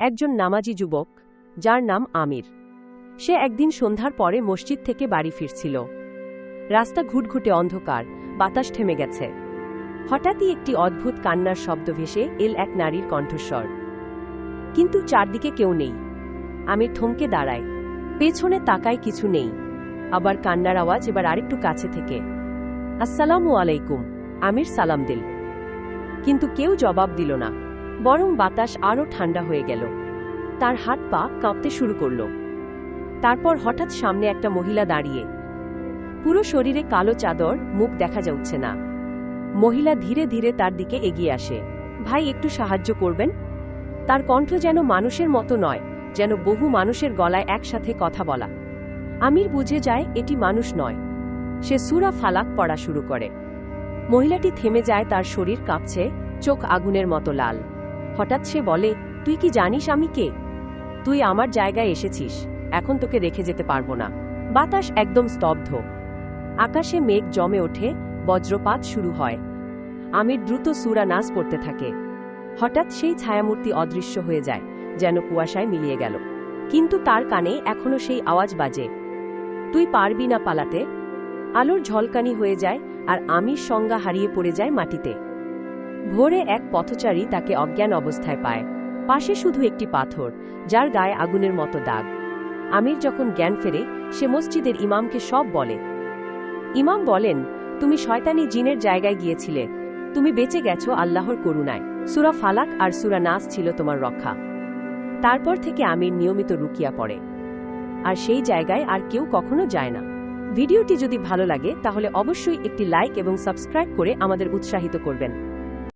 একজন নামাজি যুবক, যার নাম আমির। সে একদিন সন্ধ্যার পরে মসজিদ থেকে বাড়ি ফিরছিল। রাস্তা ঘুটঘুটে অন্ধকার, বাতাস থেমে গেছে। হঠাৎই একটি অদ্ভুত কান্নার শব্দ ভেসে এল এক নারীর কণ্ঠস্বর। কিন্তু চারদিকে কেউ নেই। আমির থমকে দাঁড়ায়। পেছনে তাকায় কিছু নেই। আবার কান্নার আওয়াজ এবার আরেকটু কাছে থেকে। আসসালামু আলাইকুম, আমির সালাম দিল। কিন্তু কেউ জবাব দিল না। বরং বাতাস আরও ঠান্ডা হয়ে গেল। তার হাত পা কাঁপতে শুরু করল। তারপর হঠাৎ সামনে একটা মহিলা দাঁড়িয়ে। পুরো শরীরে কালো চাদর, মুখ দেখা যাচ্ছে না। মহিলা ধীরে ধীরে তার দিকে এগিয়ে আসে। ভাই, একটু সাহায্য করবেন? তার কণ্ঠ যেন মানুষের মতো নয়, যেন বহু মানুষের গলায় একসাথে কথা বলা। আমির বুঝে যায় এটি মানুষ নয়। সে সুরা ফালাক পড়া শুরু করে। মহিলাটি থেমে যায় তার শরীর কাঁপছে, চোখ আগুনের মতো লাল। হঠাৎ সে বলে, তুই কি জানিস আমি কে? তুই আমার জায়গায় এসেছিস, এখন তোকে রেখে যেতে পারব না। বাতাস একদম স্তব্ধ। আকাশে মেঘ জমে ওঠে, বজ্রপাত শুরু হয়। আমির দ্রুত সুরা নাচ পড়তে থাকে। হঠাৎ সেই ছায়ামূর্তি অদৃশ্য হয়ে যায়, যেন কুয়াশায় মিলিয়ে গেল। কিন্তু তার কানে এখনও সেই আওয়াজ বাজে, তুই পারবি না পালাতে। আলোর ঝলকানি হয়ে যায় আর আমির সংজ্ঞা হারিয়ে পড়ে যায় মাটিতে। ভোরে এক পথচারী তাকে অজ্ঞান অবস্থায় পায়। পাশে শুধু একটি পাথর, যার গায়ে আগুনের মতো দাগ। আমির যখন জ্ঞান ফেরে, সে মসজিদের ইমামকে সব বলে। ইমাম বলেন, তুমি শয়তানি জিনের জায়গায় গিয়েছিলে। তুমি বেঁচে গেছো আল্লাহর করুণায়। সুরা ফালাক আর সুরা নাস ছিল তোমার রক্ষা। তারপর থেকে আমির নিয়মিত রুকিয়া পড়ে। আর সেই জায়গায় আর কেউ কখনো যায় না। ভিডিওটি যদি ভালো লাগে, তাহলে অবশ্যই একটি লাইক এবং সাবস্ক্রাইব করে আমাদের উৎসাহিত করবেন।